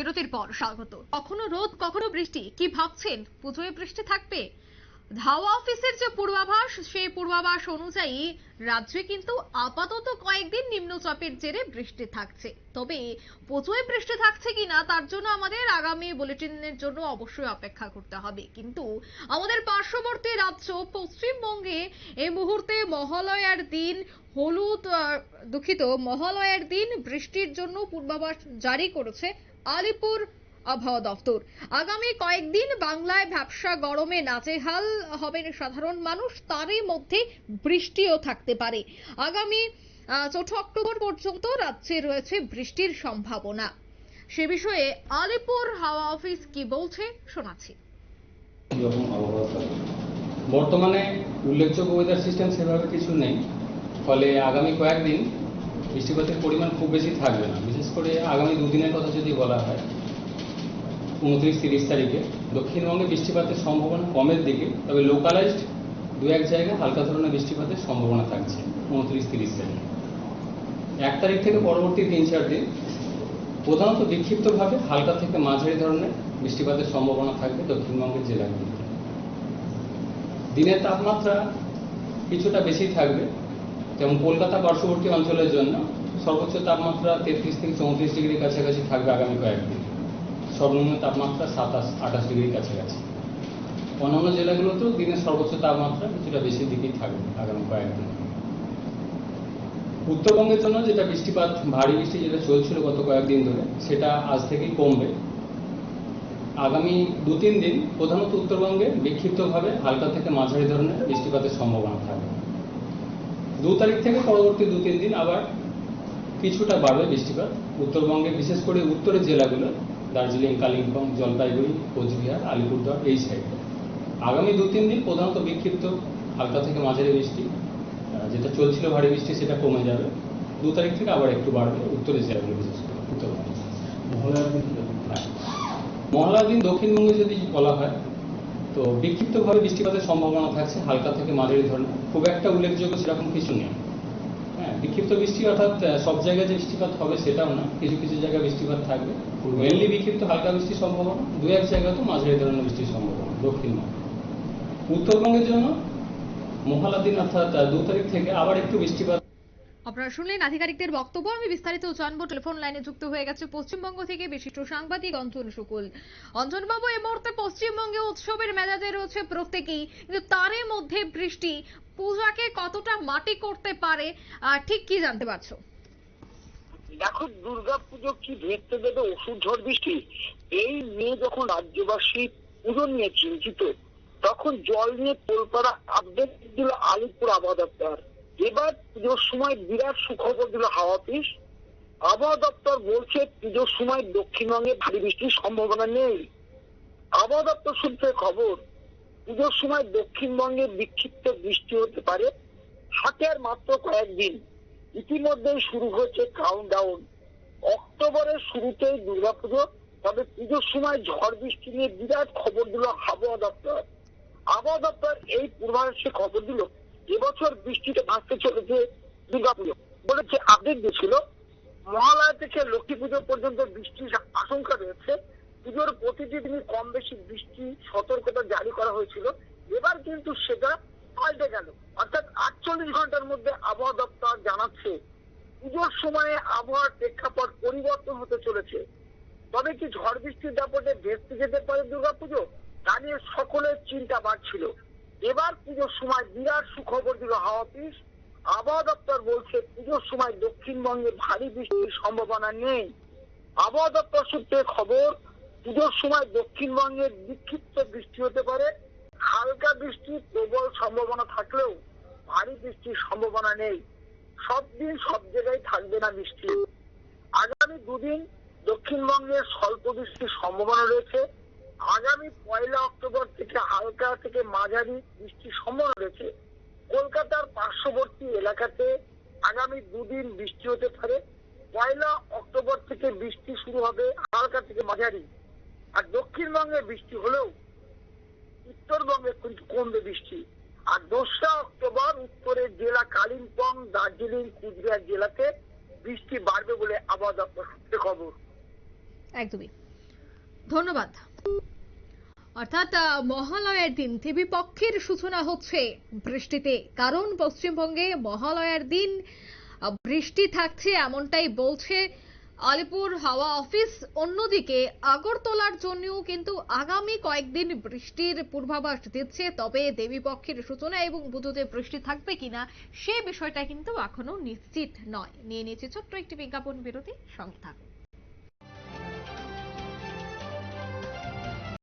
বিরতির পর স্বাগত। কখনো রোদ, কখনো বৃষ্টি, কি ভাবছেন? পুজোয় বৃষ্টি থাকবে? ধাওয়া অফিসের যে পূর্বাভাস, সেই পূর্বাভাস অনুযায়ী রাজ্যে কিন্তু আপাতত কয়েকদিন নিম্নচাপের জেরে বৃষ্টি থাকছে। তবে পুজোয় বৃষ্টি থাকছে কিনা তার জন্য আমাদের আগামী বুলেটিনের জন্য অবশ্যই অপেক্ষা করতে হবে। কিন্তু আমাদের পার্শ্ববর্তী রাজ্য, পশ্চিমবঙ্গে এই মুহূর্তে মহালয়ার দিন, হলুদ দুঃখিত, মহালয়ার দিন বৃষ্টির জন্য পূর্বাভাস জারি করেছে আলিপুর আবহাওয়া দফতর। আগামী কয়েকদিন বাংলায় ব্যবসা গরমে নাজেহাল হবেন সাধারণ মানুষ, তারই মধ্যে বৃষ্টিও থাকতে পারে। আগামী চৌঠা অক্টোবর পর্যন্ত রাজ্যে রয়েছে বৃষ্টির সম্ভাবনা। সে বিষয়ে আলিপুর হাওয়া অফিস কি বলছে, শোনাচ্ছি। বর্তমানে উল্লেখযোগ্য ওয়েদার সিস্টেম সেভাবে কিছু নেই। ফলে আগামী কয়েকদিন বৃষ্টিপাতের পরিমাণ খুব বেশি থাকবে না। বিশেষ করে আগামী দুদিনের কথা যদি বলা হয়, উনত্রিশ তিরিশ তারিখে, দক্ষিণবঙ্গে বৃষ্টিপাতের সম্ভাবনা কমের দিকে, তবে লোকালাইজড দু এক জায়গায় হালকা ধরনের বৃষ্টিপাতের সম্ভাবনা থাকছে উনত্রিশ তিরিশ তারিখে। এক তারিখ থেকে পরবর্তী তিন চার দিন প্রধানত বিক্ষিপ্তভাবে হালকা থেকে মাঝারি ধরনের বৃষ্টিপাতের সম্ভাবনা থাকবে দক্ষিণবঙ্গের জেলাগুলিতে। দিনের তাপমাত্রা কিছুটা বেশি থাকবে যেমন কলকাতা পার্শ্ববর্তী অঞ্চলের জন্য সর্বোচ্চ তাপমাত্রা তেত্রিশ থেকে চৌত্রিশ ডিগ্রির কাছাকাছি থাকবে আগামী কয়েকদিন। সর্বনিম্ন তাপমাত্রা সাতাশ, আঠাশ ডিগ্রির কাছাকাছি। অন্যান্য জেলাগুলোতেও দিনের সর্বোচ্চ তাপমাত্রা কিছুটা বেশি দিকেই থাকবে আগামী কয়েকদিন। উত্তরবঙ্গের জন্য যেটা বৃষ্টিপাত, ভারী বৃষ্টি যেটা চলছিল গত কয়েকদিন ধরে, সেটা আজ থেকেই কমবে। আগামী দু তিন দিন প্রধানত উত্তরবঙ্গে বিক্ষিপ্তভাবে হালকা থেকে মাঝারি ধরনের বৃষ্টিপাতের সম্ভাবনা থাকবে। দু তারিখ থেকে পরবর্তী দু তিন দিন আবার কিছুটা বাড়বে বৃষ্টিপাত। উত্তরবঙ্গে বিশেষ করে উত্তরের জেলাগুলো দার্জিলিং কালিম্পং জলপাইগুড়ি কোচবিহার আলিপুরদুয়ার এই সাইডে আগামী দু তিন দিন প্রধানত বিক্ষিপ্ত হালকা থেকে মাঝারি বৃষ্টি যেটা চলছিল ভারী বৃষ্টি সেটা কমে যাবে। দু তারিখ থেকে আবার একটু বাড়বে উত্তরের জেলাগুলো বিশেষ করে উত্তরবঙ্গে। মহালয়ার দিন দক্ষিণবঙ্গে যদি বলা হয় তো বিক্ষিপ্তভাবে বৃষ্টিপাতের সম্ভাবনা থাকছে হালকা থেকে মাঝারি ধরনের। খুব একটা উল্লেখযোগ্য সেরকম কিছু নেই। হ্যাঁ বিক্ষিপ্ত বৃষ্টি অর্থাৎ সব জায়গায় যে বৃষ্টিপাত হবে সেটাও না। কিছু কিছু জায়গায় বৃষ্টিপাত থাকবে। মেনলি বিক্ষিপ্ত হালকা বৃষ্টির সম্ভাবনা দু এক জায়গায় তো মাঝারি ধরনের বৃষ্টির সম্ভাবনা দক্ষিণবঙ্গে উত্তরবঙ্গের জন্য মহালয়ার দিন অর্থাৎ দু তারিখ থেকে আবার একটু বৃষ্টিপাত আপনারা শুনলেন আধিকারিকদের বক্তব্য। আমি বিস্তারিত জানব। টেলিফোন লাইনে যুক্ত হয়ে গেছে পশ্চিমবঙ্গ থেকে বিশিষ্ট সাংবাদিক অঞ্জন শুকুল। অঞ্জনবাবু, এই মুহূর্তে পশ্চিমবঙ্গে উৎসবের মেজাজে রয়েছে প্রত্যেকেই, কিন্তু তারই মধ্যে বৃষ্টি, পূজাকে কতটা মাটি করতে পারে ঠিক কি জানতে পারছ? দেখো দুর্গা পুজো কি ভেস্তে দেবে? ওষুধ ঝড় বৃষ্টি? এই নিয়ে যখন রাজ্যবাসী পুজো নিয়ে চিন্তিত, তখন জল নিয়ে তোলপাড়া আপডেট দিল আলিপুর আবহাওয়া দপ্তর। এবার পুজোর সময় বিরাট সুখবর দিল হাওয়া অফিস। আবহাওয়া দপ্তর বলছে পুজোর সময় দক্ষিণবঙ্গে ভারী বৃষ্টির সম্ভাবনা নেই। আবহাওয়া দপ্তর সূত্রে খবর, পুজোর সময় দক্ষিণবঙ্গে বিক্ষিপ্ত বৃষ্টি হতে পারে, হাতে আর মাত্র কয়েকদিন। ইতিমধ্যেই শুরু হচ্ছে কাউন্টডাউন অক্টোবরের শুরুতেই দুর্গাপুজো, তবে পুজোর সময় ঝড় বৃষ্টি নিয়ে বিরাট খবর দিল আবহাওয়া দপ্তর। আবহাওয়া দপ্তর এই পূর্বাভাসে খবর দিল এবছর বৃষ্টিতে ভাসতে চলেছে দুর্গাপুজো বলেছে আপডেট দিয়েছিল, মহালয়া থেকে লক্ষ্মী পুজো পর্যন্ত বৃষ্টির আশঙ্কা রয়েছে। পুজোর প্রতিটি দিনই কম বেশি বৃষ্টি সতর্কতা জারি করা হয়েছিল। এবার কিন্তু সেটা পাল্টে গেল। অর্থাৎ আটচল্লিশ ঘণ্টার মধ্যে আবহাওয়া দপ্তর জানাচ্ছে, পুজোর সময়ে আবহাওয়ার প্রেক্ষাপট পরিবর্তন হতে চলেছে। তবে কি ঝড় বৃষ্টির দাপটে ভেস্তে যেতে পারে দুর্গাপুজো তা নিয়ে সকলের চিন্তা বাড়ছিল। এবার পুজোর সময় বিরাট সুখবর দিল হাওয়া অফিস। আবহাওয়া দপ্তর বলছে, পুজোর সময় দক্ষিণবঙ্গে ভারী বৃষ্টির সম্ভাবনা নেই। আবহাওয়া দপ্তর সূত্রে খবর, পুজোর সময় দক্ষিণবঙ্গে বিক্ষিপ্ত বৃষ্টি হতে পারে। হালকা বৃষ্টির প্রবল সম্ভাবনা থাকলেও ভারী বৃষ্টির সম্ভাবনা নেই। সব দিন সব জায়গায় থাকবে না বৃষ্টি। আগামী দুদিন দক্ষিণবঙ্গে স্বল্প বৃষ্টির সম্ভাবনা রয়েছে। আগামী পয়লা অক্টোবর থেকে হালকা থেকে মাঝারি বৃষ্টির সম্ভাবনা রয়েছে। কলকাতার পার্শ্ববর্তী এলাকাতে আগামী দুদিন বৃষ্টি হতে পারে। পয়লা অক্টোবর থেকে বৃষ্টি শুরু হবে হালকা থেকে মাঝারি। আর দক্ষিণবঙ্গে বৃষ্টি হলেও উত্তরবঙ্গে কিন্তু কমবে বৃষ্টি। আর দোসরা অক্টোবর উত্তরের জেলা কালিম্পং, দার্জিলিং, কুচবিহার জেলাতে বৃষ্টি বাড়বে বলে আবহাওয়া দপ্তর সূত্রে খবর। একদমই। ধন্যবাদ। অর্থাৎ মহালয়ার দিন দেবী পক্ষের সূচনা হচ্ছে বৃষ্টিতে। কারণ, পশ্চিমবঙ্গে মহালয়ার দিন বৃষ্টি থাকছে এমনটাই বলছে আলিপুর হাওয়া অফিস। অন্যদিকে, আগরতলার জন্যও কিন্তু আগামী কয়েকদিন বৃষ্টির পূর্বাভাস দিচ্ছে। তবে দেবী পক্ষের সূচনা এবং পুজোতে বৃষ্টি থাকবে কিনা, সে বিষয়টা কিন্তু এখনও নিশ্চিত নয়। নিয়ে নিয়েছে ছোট্ট একটি বিজ্ঞাপন বিরতি সঙ্গে থাকুন।